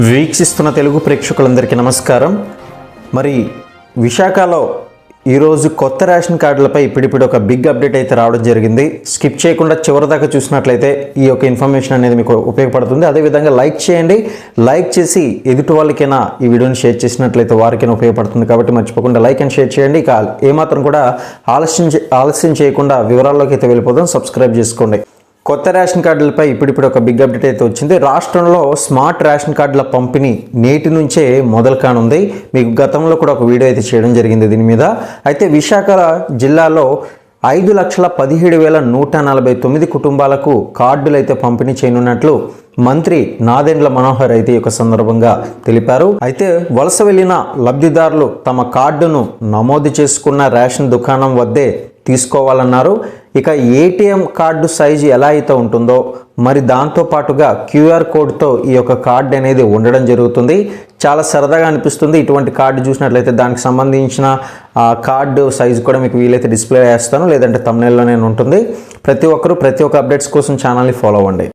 వీక్షిస్తున్న తెలుగు ప్రేక్షకులందరికీ నమస్కారం. మరి విశాఖలో ఈరోజు కొత్త రేషన్ కార్డులపై ఇప్పుడిప్పుడు ఒక బిగ్ అప్డేట్ అయితే రావడం జరిగింది. స్కిప్ చేయకుండా చివరిదాకా చూసినట్లయితే ఈ యొక్క ఇన్ఫర్మేషన్ అనేది మీకు ఉపయోగపడుతుంది. అదేవిధంగా లైక్ చేయండి. లైక్ చేసి ఎదుటి వాళ్ళకైనా ఈ వీడియోని షేర్ చేసినట్లయితే వారికైనా ఉపయోగపడుతుంది కాబట్టి మర్చిపోకుండా లైక్ అండ్ షేర్ చేయండి. ఇక ఏమాత్రం కూడా ఆలస్యం ఆలస్యం చేయకుండా వివరాల్లోకి అయితే వెళ్ళిపోదాం. సబ్స్క్రైబ్ చేసుకోండి. కొత్త రేషన్ కార్డులపై ఇప్పుడిప్పుడు ఒక బిగ్ అప్డేట్ అయితే వచ్చింది. రాష్ట్రంలో స్మార్ట్ రేషన్ కార్డుల పంపిణీ నేటి నుంచే మొదలు కానుంది. మీకు గతంలో కూడా ఒక వీడియో అయితే చేయడం జరిగింది దీని మీద. అయితే విశాఖ జిల్లాలో ఐదు లక్షల పదిహేడు వేల నూట నలభై తొమ్మిది కుటుంబాలకు కార్డులు అయితే పంపిణీ చేయనున్నట్లు మంత్రి నాదెండ్ల మనోహర్ అయితే యొక్క సందర్భంగా తెలిపారు. అయితే వలస వెళ్ళిన లబ్ధిదారులు తమ కార్డును నమోదు చేసుకున్న రేషన్ దుకాణం వద్దే తీసుకోవాలన్నారు. ఇక ఏటీఎం కార్డు సైజు ఎలా అయితే ఉంటుందో మరి దాంతో పాటుగా క్యూఆర్ కోడ్తో ఈ యొక్క కార్డు అనేది ఉండడం జరుగుతుంది. చాలా సరదాగా అనిపిస్తుంది ఇటువంటి కార్డు చూసినట్లయితే. దానికి సంబంధించిన ఆ కార్డు సైజు కూడా మీకు వీలైతే డిస్ప్లే చేస్తాను. లేదంటే తమ్నెల్లోనే నేను ఉంటుంది. ప్రతి ఒక్కరూ ప్రతి ఒక్క అప్డేట్స్ కోసం ఛానల్ని ఫాలో అవ్వండి.